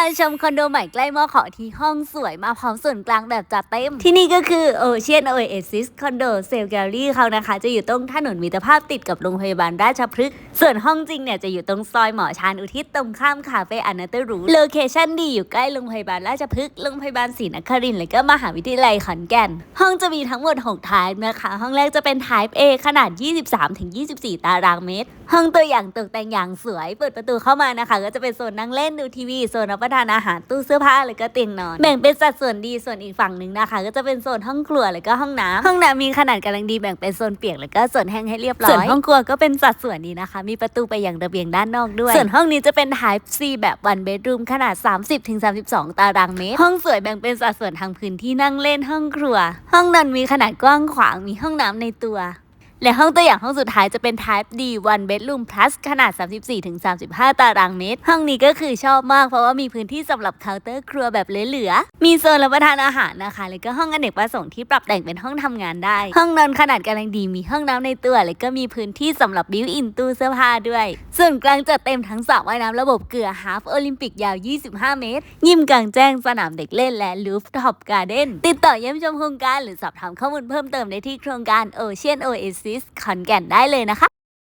าชมคอนโดใหม่ใกล้มอขอที่ห้องสวยมาพร้อมส่วนกลางแบบจัดเต็ม ที่นี่ก็คือ Ocean Oasis Condo s a l e Gallery เขานะคะ จะอยู่ตรงถนนมิตรภาพติดกับโรงพยาบาลราชพฤกษ์ส่วนห้องจริงเนี่ยจะอยู่ตรงซอยหมอชานอุทิศตรงข้ามคาเฟ่อนาเตอร์รูโลเคชั่นดีอยู่ใกล้โรงพยาบาลราชพฤกษ์โรงพยาบาลศรีนครินทร์และก็มหาวิทยาลัยขอนแก่น ห้องจะมีทั้งหมด6 type นะคะห้องแรกจะเป็น type A ขนาด 23-24 ตารางเมตร ห้องตัวอย่างตกแต่งอย่างสวย เปิดประตูเข้ามานะคะ ก็จะเป็นโซนนั่งเล่นดูทีวีโซนรับประทานอาหารตู้เสื้อผ้าแล้วก็เตียงนอนแบ่งเป็นสัดส่วนดีส่วนอีกฝั่งหนึ่งนะคะ ก็จะเป็นโซนห้องครัวแล้วก็ห้องน้ำห้องน้ำมีขนาดกำลังดีแบ่งเป็นโซนเปียกแล้วก็ส่วนแห้งให้เรียบร้อยส่วนห้องครัวก็เป็นสัดส่วนดีนะคะ มีประตูไปยังระเบียงด้านนอกด้วย ส่วนห้องนี้จะเป็น type C แบบ one bedroom ขนาด 30-32 ตารางเมตร ห้องสวยแบ่งเป็นสัดส่วนทางพื้นที่นั่งเล่นห้องครัว ห้องนอนมีขนาดกว้างขวางมีห้องน้ำในตัว และห้องตัวอย่างห้องสุดท้ายจะเป็น Type D one bedroom plus ขนาด 34-35 ตารางเมตร ห้องนี้ก็คือชอบมากเพราะว่ามีพื้นที่สำหรับเคาน์เตอร์ครัวแบบเหลือๆมีโซนรับประทานอาหารนะคะ แล้วก็ห้องอเนกประสงค์ที่ปรับแต่งเป็นห้องทำงานได้ ห้องนอนขนาดกำลังดีมีห้องน้ำในตัว แล้วก็มีพื้นที่สำหรับบิวอินตู้เสื้อผ้าด้วย ส่วนกลางจัดเต็มทั้งสระว่ายน้ำระบบเกลือฮาฟโอลิมปิกยาว 25 เมตร ยิมกลางแจ้งสนามเด็กเล่นและลูฟท็อปการ์เด้นติดต่อเยี่ยมชมโครงการหรือสอบถามข้อมูลเพิ่มเติมได้ที่โครงการโอเชียนโอเอซิ Ocean Oasis ขอนแก่นได้เลยนะคะ